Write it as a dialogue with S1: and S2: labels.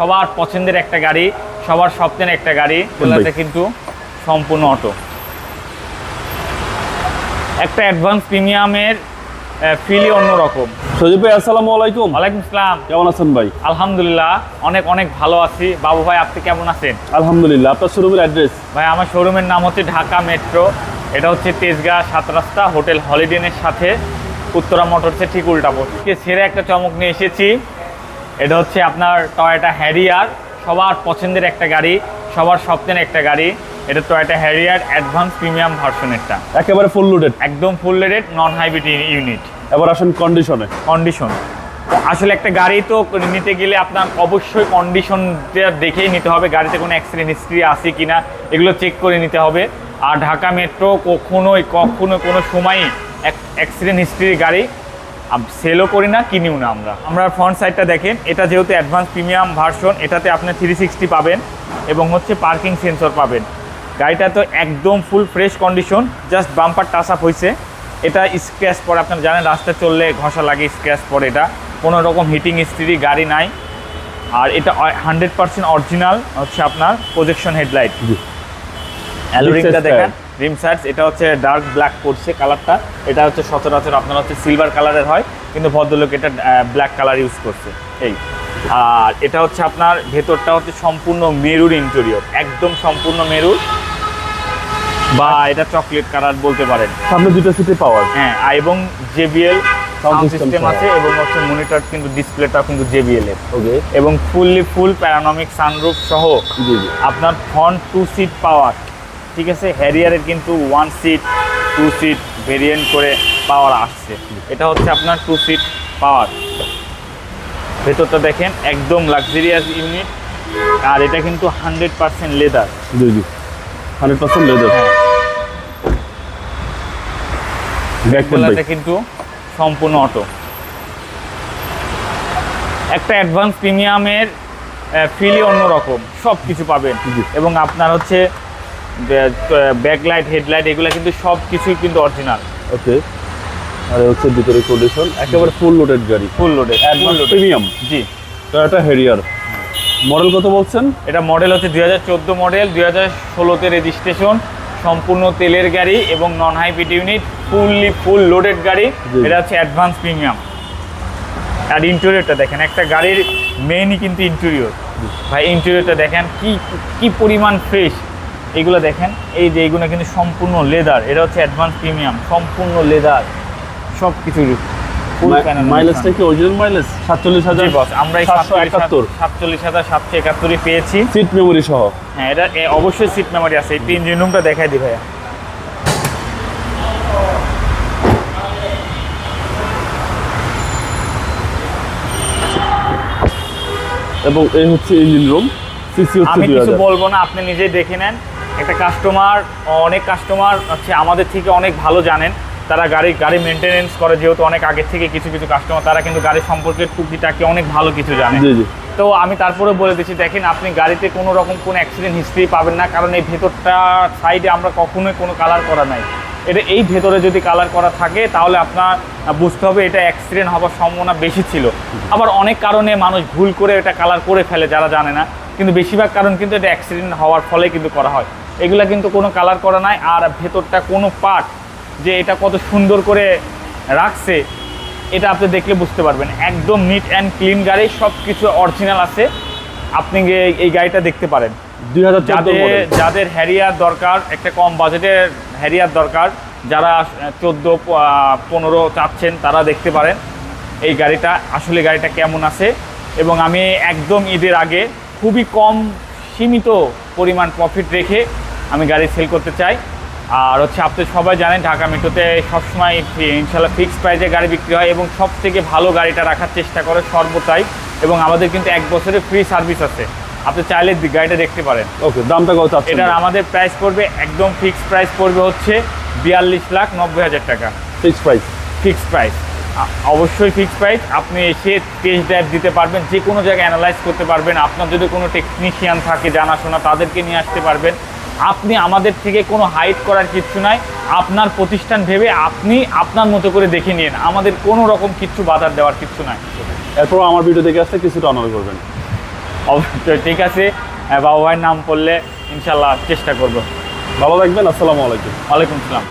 S1: সবার পছন্দের একটা গাড়ি সবার স্বপ্নের একটা গাড়ি এগুলোতে কিন্তু সম্পূর্ণ অটো একটা অ্যাডভান্স প্রিমিয়ামের ফিলই অন্যরকম।
S2: সজীব ভাই আসসালামু আলাইকুম।
S1: ওয়ালাইকুম আসসালাম
S2: কেমন আছেন ভাই?
S1: আলহামদুলিল্লাহ অনেক অনেক ভালো আছি। বাবু ভাই আপনি কেমন আছেন?
S2: আলহামদুলিল্লাহ আপনার শোরুমের অ্যাড্রেস
S1: ভাই আমার শোরুমের নাম হচ্ছে ঢাকা মেট্রো। এটা হচ্ছে তেজগাঁ সাত রাস্তা হোটেল হলিডেনের সাথে। উত্তরা মোটরসের ঠিক উল্টা পড়ছে ছেড়ে একটা চমক নিয়ে এসেছি। এটা হচ্ছে আপনার টয়োটা হ্যারিয়ার সবার পছন্দের একটা গাড়ি সবার স্বপ্নের একটা গাড়ি। এটা টয়োটা হ্যারিয়ার অ্যাডভান্স প্রিমিয়াম ভার্সনেরটা
S2: একেবারে ফুল লোডেড
S1: একদম ফুল রেডেড নন হাইব্রিড ইউনিট
S2: এবার আসেন কন্ডিশনে
S1: কন্ডিশন আসলে একটা গাড়ি তো নিতে গেলে আপনার অবশ্যই কন্ডিশনটা দেখেই নিতে হবে গাড়িতে কোনো অ্যাক্সিডেন্ট হিস্ট্রি আছে কি না এগুলো চেক করে নিতে হবে। আর ঢাকা মেট্রো কখনোই কখনো কোনো সময়ই অ্যাক্সিডেন্ট হিস্ট্রির গাড়ি সেলও করি না কিনিও না আমরা। আমরা ফ্রন্ট সাইডটা দেখেন এটা যেহেতু অ্যাডভান্স প্রিমিয়াম ভার্সন এটাতে আপনি থ্রি সিক্সটি পাবেন এবং হচ্ছে পার্কিং সেন্সর পাবেন। গাড়িটা তো একদম full fresh condition just bumper touch up হয়েছে এটা স্ক্র্যাচ পরে আপনারা জানেন রাস্তায় চললে ঘষা লাগে স্ক্র্যাচ পরে এটা। কোনো রকম হিটিং স্ত্রি গাড়ি নাই। আর এটা হান্ড্রেড পার্সেন্ট অরিজিনাল হচ্ছে আপনার প্রজেকশন হেডলাইট। অ্যালোরিংটা দেখেন। রিম সাইডস এটা হচ্ছে ডার্ক ব্ল্যাক করছে কালারটা এটা হচ্ছে সচরাচর আপনার হচ্ছে সিলভার কালারের হয় কিন্তু ভদ্রলোক এটা ব্ল্যাক কালার ইউজ করছে। এই। আর এটা হচ্ছে আপনার ভেতরটা হচ্ছে সম্পূর্ণ মেরুর ইন্টেরিয়র একদম সম্পূর্ণ মেরুর। বা এটা চকলেট কালার বলতে পারেন।
S2: সামনে দুটো সিটে পাওয়ার
S1: হ্যাঁ এবং জেবিএল সাউন্ড সিস্টেম আছে এবং হচ্ছে মনিটর কিন্তু ডিসপ্লেটা কিন্তু জেবিএল এর।
S2: ওকে
S1: এবং ফুললি ফুল প্যারানমিক সানরুফ সহ আপনার ফ্রন্ট টু সিট পাওয়ার ঠিক আছে হ্যারিয়ারের কিন্তু one seat two seat variant করে পাওয়ার আসছে। এটা হচ্ছে আপনার টু সিট পাওয়ার ভেতরটা দেখেন একদম লাক্সারিয়াস ইউনিট আর এটা কিন্তু হান্ড্রেড পার্সেন্ট লেদার
S2: জি জি। হান্ড্রেড পার্সেন্ট লেদার
S1: হ্যাঁ। কিন্তু সম্পূর্ণ অটো একটা অ্যাডভান্স প্রিমিয়ামের ফিলই অন্যরকম। সব কিছু পাবেন এবং আপনার হচ্ছে ব্যাকলাইট হেডলাইট এগুলো কিন্তু সব কিছুই কিন্তু অরিজিনাল
S2: ওকে আর হচ্ছে ভিতরে কন্ডিশন একেবারে ফুল লোডেড গাড়ি।
S1: ফুল লোডে ফুল লোডে
S2: প্রিমিয়াম
S1: জি।
S2: টয়োটা হেরিয়ার মডেল কত বলছেন?
S1: এটা মডেল হচ্ছে দুই হাজার চোদ্দ মডেল দুই হাজার ষোলোতে রেজিস্ট্রেশন সম্পূর্ণ তেলের গাড়ি এবং non hybrid unit fully full loaded গাড়ি এটা হচ্ছে অ্যাডভান্স প্রিমিয়াম আর ইন্টেরিয়রটা দেখেন একটা গাড়ির মেইনই কিন্তু ইন্টেরিয়র ভাই ইন্টেরিয়রটা দেখেন কি কি পরিমাণ ফ্রেশ এগুলো দেখেন এই যে এইগুলো কিন্তু সম্পূর্ণ লেদার এটা হচ্ছে অ্যাডভান্স প্রিমিয়াম সম্পূর্ণ লেদার সব কিছু ফুল
S2: মাইলেজটা কি অরিজিনাল মাইলেজ সাতচল্লিশ হাজার
S1: জি বস আমরা
S2: সাতশো একাত্তর।
S1: সাতচল্লিশ হাজার সাতশো একাত্তরই পেয়েছি।
S2: সিট মেমোরি সহ।
S1: হ্যাঁ এটা অবশ্যই সিট মেমোরি আছে। এই ইঞ্জিন রুমটা দেখাই ভাইয়া।
S2: এবং এই হচ্ছে ইঞ্জিন রুম সিসি হচ্ছে
S1: আমি কিছু বলব না আপনি নিজেই দেখে নেন। একটা কাস্টমার অনেক কাস্টমার হচ্ছে আমাদের থেকে অনেক ভালো জানেন। তারা গাড়ি গাড়ি মেনটেনেন্স করে যেহেতু অনেক আগের থেকে কিছু কিছু কাস্টমার তারা কিন্তু গাড়ি সম্পর্কে টুকিটাকি অনেক ভালো কিছু জানে। তো আমি তারপরে বলে দিচ্ছি দেখেন আপনি গাড়িতে কোনো রকম কোনো অ্যাক্সিডেন্ট হিস্ট্রি পাবেন না কারণ এই ভেতরটা সাইডে আমরা কখনোই কোনো কালার করা নাই। এটা এই ভেতরে যদি কালার করা থাকে তাহলে আপনার বুঝতে হবে এটা অ্যাক্সিডেন্ট হওয়ার সম্ভাবনা বেশি ছিল। আবার অনেক কারণে মানুষ ভুল করে এটা কালার করে ফেলে যারা জানে না। কিন্তু বেশিরভাগ কারণ কিন্তু এটা অ্যাক্সিডেন্ট হওয়ার ফলে কিন্তু করা হয়। এগুলা কিন্তু কোনো কালার করা নাই আর ভেতরটা কোনো পার্ট যে এটা কত সুন্দর করে রাখছে এটা আপনি দেখলে বুঝতে পারবেন। একদম নিট অ্যান্ড ক্লিন গাড়ি সব কিছু অরিজিনাল আছে। আপনি গিয়ে এই গাড়িটা দেখতে পারেন।
S2: দুই হাজার
S1: যাদের যাদের হ্যারিয়ার দরকার একটা কম বাজেটের হ্যারিয়ার দরকার। যারা চোদ্দ পনেরো চাচ্ছেন, তারা দেখতে পারেন এই গাড়িটা, আসলে গাড়িটা কেমন আছে। এবং আমি একদম ঈদের আগে খুবই কম সীমিত পরিমাণ প্রফিট রেখে আমি গাড়ি সেল করতে চাই। আর হচ্ছে, আপনি সবাই জানেন, ঢাকা মেট্রোতে সবসময় ইনশাল্লাহ ফিক্সড প্রাইসে গাড়ি বিক্রি হয় এবং সব থেকে ভালো গাড়িটা রাখার চেষ্টা করে সর্বতাই এবং আমাদের কিন্তু এক বছরের ফ্রি সার্ভিস আছে। আপনি চাইলে গাড়িটা দেখতে পারেন।
S2: ওকে দামটা কত
S1: এটার আমাদের প্রাইস পড়বে একদম ফিক্সড প্রাইস পড়বে হচ্ছে বিয়াল্লিশ লাখ নব্বই হাজার টাকা।
S2: ফিক্সড প্রাইস
S1: ফিক্সড প্রাইস অবশ্যই ফিক্সড প্রাইস আপনি এসে টেস্ট ড্রাইভ দিতে পারবেন যে কোনো জায়গায় অ্যানালাইজ করতে পারবেন। আপনার যদি কোনো টেকনিশিয়ান থাকে জানাশোনা তাদেরকে নিয়ে আসতে পারবেন। আপনি আমাদের থেকে কোনো হাইট করার কিচ্ছু নাই। আপনার প্রতিষ্ঠান ভেবে আপনি আপনার মতো করে দেখে নিন। আমাদের কোনো রকম কিচ্ছু বাধার দেওয়ার কিচ্ছু নাই।
S2: এরপর আমার ভিডিও দেখে আসতে কিছুটা অনার করবেন।
S1: অবশ্যই ঠিক আছে। আহ, বাবা ভাইয়ের নাম পড়লে ইনশাল্লাহ চেষ্টা করব।
S2: ভালো থাকবেন আসসালামু আলাইকুম।
S1: ওয়ালাইকুম আসসালাম।